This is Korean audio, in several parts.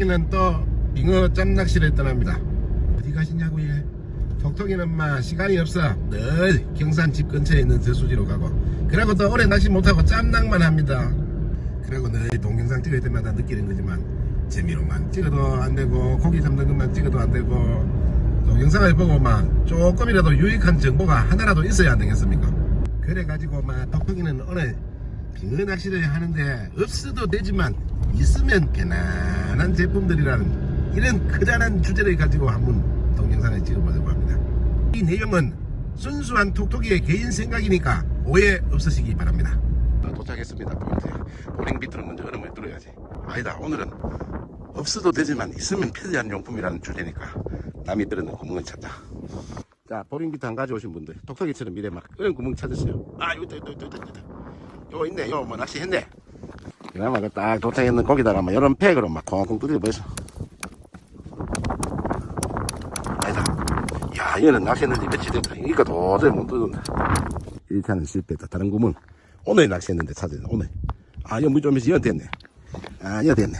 톡톡이는 또 빙어 짬낚시를 떠납니다. 어디 가시냐고 얘. 톡톡이는 마 시간이 없어. 늘 경산 집 근처에 있는 저수지로 가고. 그러고 또 오래 낚시 못하고 짬낚만 합니다. 그리고 늘 동영상 찍을 때마다 느끼는 거지만 재미로만 찍어도 안 되고 고기 잡는 것만 찍어도 안 되고 또 영상을 보고 막 조금이라도 유익한 정보가 하나라도 있어야 안 되겠습니까? 그래가지고 막 톡톡이는 오늘 빙어 낚시를 하는데 없어도 되지만 있으면 편안한 제품들이라는 이런 크다란 주제를 가지고 한번 동영상을 찍어보려고 합니다. 이 내용은 순수한 톡톡이의 개인 생각이니까 오해 없으시기 바랍니다. 도착했습니다. 보링 비트는 먼저 얼음을 뚫어야지. 아니다. 오늘은 없어도 되지만 있으면 편리한 용품이라는 주제니까 남이 뚫는 구멍을 찾자. 자, 보링 비트 안 가져오신 분들 톡톡이처럼 미래 막 얼음 구멍 찾으세요. 아, 여기 있다, 여기 있다, 여기 있다. 요 있네. 요뭐 낚시 했네. 그나마 그딱 도착했는 거기다가 뭐 이런 팩으로 막 콩콩 뚫려 버렸어. 아니다. 야, 이거는 낚시했는지 며칠 됐다. 이거 도저히 못 뚫는다. 1차는 실패했다. 다른 구멍. 오늘 낚시했는데 찾았네. 오늘. 아, 이거 물좀 있어. 이거 됐네. 아, 이거 됐네.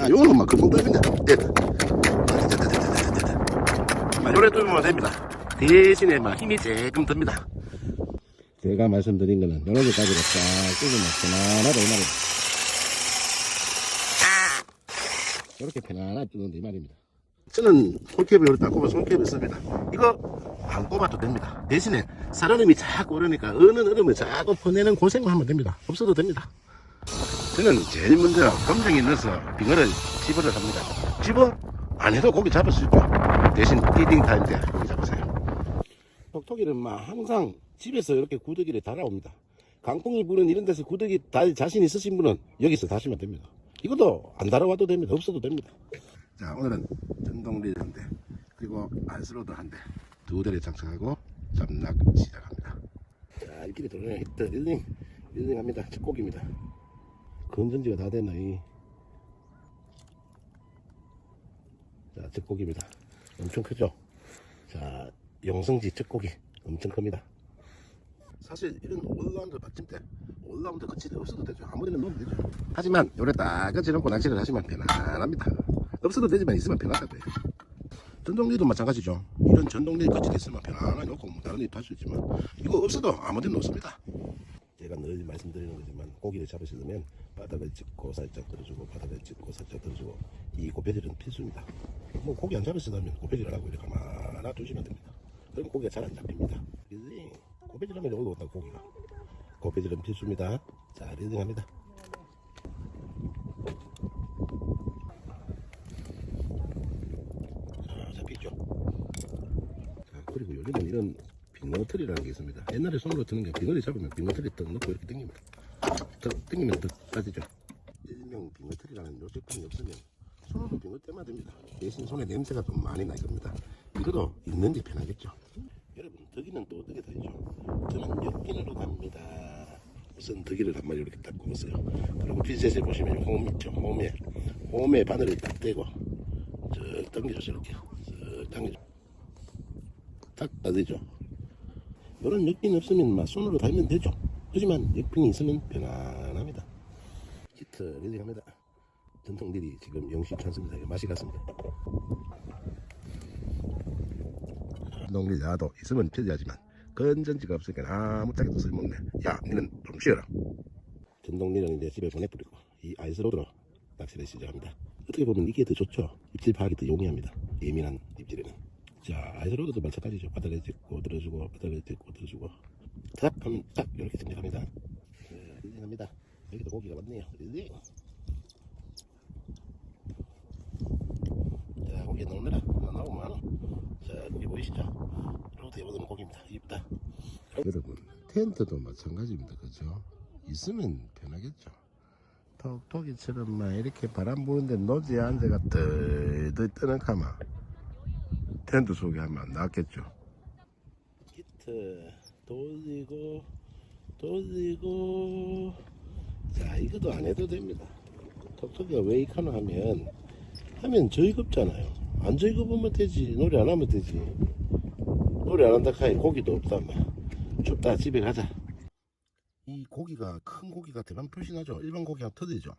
아, 요거는 막 금방 뚫린다. 됐다. 됐다, 됐다, 됐다, 됐다. 아, 요래 뚫으면 됩니다. 대신에 막 힘이 조금 듭니다. 제가 말씀드린 거는 여러 개 가지고 싹 뚫으면 편안하다 이 말입니다. 이렇게 편안하게 뚫는다 이 말입니다. 저는 손캡을 이렇게 딱 꼽아 손캡을 씁니다. 이거 안 꼽아도 됩니다. 대신에 살얼음이 자꾸 오르니까 어느 얼음을 자꾸 퍼내는 고생만 하면 됩니다. 없어도 됩니다. 저는 제일 먼저 검정이 넣어서 빙어를 집어를 합니다. 집어? 안 해도 고기 잡을 수 있죠. 대신 피딩 타임 때 고기 잡으세요. 톡톡이는 막 항상 집에서 이렇게 구더기를 달아옵니다. 강풍이 부는 이런 데서 구더기 달 자신 있으신 분은 여기서 다시면 됩니다. 이것도 안 달아와도 됩니다. 없어도 됩니다. 자, 오늘은 전동릴 한 대, 그리고 알스로드 한 대, 두 대를 장착하고 잡낚 시작합니다. 자, 이길이 들어오네. 히트, 릴링, 릴링 합니다. 첫 곡입니다. 건전지가 다 됐나, 이. 자, 첫 곡입니다. 엄청 크죠? 자, 영성지 첫 곡이 엄청 큽니다. 사실 이런 올라운드 받침대 올라운드 거치대 없어도 되죠. 아무데나 넣으면 되죠 하지만 요래 딱 거치놓고 낚시를 하시면 편안합니다. 없어도 되지만 있으면 편하다고요 전동리도 마찬가지죠. 이런 전동리 거치대 있으면 편안하게 놓고 뭐 다른 일도 할 수 있지만 이거 없어도 아무데나 놓습니다. 제가 늘 말씀드리는 거지만 고기를 잡으시려면 바닥을 짚고 살짝 들어주고 바닥을 짚고 살짝 들어주고 이 고배들은 필수입니다. 뭐 고기 안 잡으시려면 고배질을 하고 이렇게 가만히 놔두시면 됩니다. 그럼 고기가 잘 안 잡힙니다? 고배질하면 올라온다 고기가. 고배질은 필수입니다. 자 리딩합니다. 자 잡히죠? 자 그리고 요즘은 이런 빙어틀이라는 게 있습니다. 옛날에 손으로 드는 게 빙어리 잡으면 빙어틀이 떡 넣고 이렇게 당깁니다. 떡 당기면 떡 빠지죠? 일명 빙어틀이라는 요 제품이 없으면 손으로 빙어 떼면 됩니다. 대신 손에 냄새가 좀 많이 날 겁니다. 이거도 있는 게 편하겠죠 덕이는 또 어떻게 되죠. 저는 옆핀으로 갑니다. 우선 덕이를 한 마리 이렇게 딱 꼽았어요. 그리고 핀셋에 보시면 홈 있죠. 홈에 홈에 바늘을 딱 떼고 쭉 당겨줘서 이렇게. 쭉 당겨줘 딱 따지죠. 이런 역핀 없으면 막 손으로 달면 되죠. 하지만 역핀이 있으면 편안합니다. 히트 릴링합니다. 전통 릴이 지금 영시 않습니다 맛이 갔습니다 농리 야도 있으면 편리하지만 건전지가 없으니까 아무 짝에도 쓸모없네. 야 니는 좀 쉬어라. 전동리는 이제 집에 보내버리고 이 아이스로드로 낚시를 시작합니다. 어떻게 보면 이게 더 좋죠? 입질 파악이 더 용이합니다. 예민한 입질에는. 자 아이스로드도 마찬가지죠. 바닥에 짚고 들어주고 바닥에 짚고 들어주고. 탁 하면 딱 이렇게 정리합니다. 네, 릴링합니다. 여기도 고기가 많네요 릴링 자 고기 넣느라 안 나오면 안 와. 자 고기 보이시죠? 로드 입어둔 고기입니다. 이쁘다. 여러분 텐트도 마찬가지입니다. 그죠? 있으면 편하겠죠? 톡톡이처럼 막 이렇게 바람 부는데 노지에 앉아가 뜰뜰 뜨는 카마. 텐트 속에 하면 낫겠죠? 히트. 돌리고 돌리고. 자 이것도 안 해도 됩니다. 톡톡이가 왜 이카노 하면 하면 저희급잖아요 안 저희급으면 되지. 노래 안 하면 되지. 노래 안 한다 카이 고기도 없다 마 춥다 집에 가자. 이 고기가 큰 고기가 대만 표시나죠? 일반 고기가 터지죠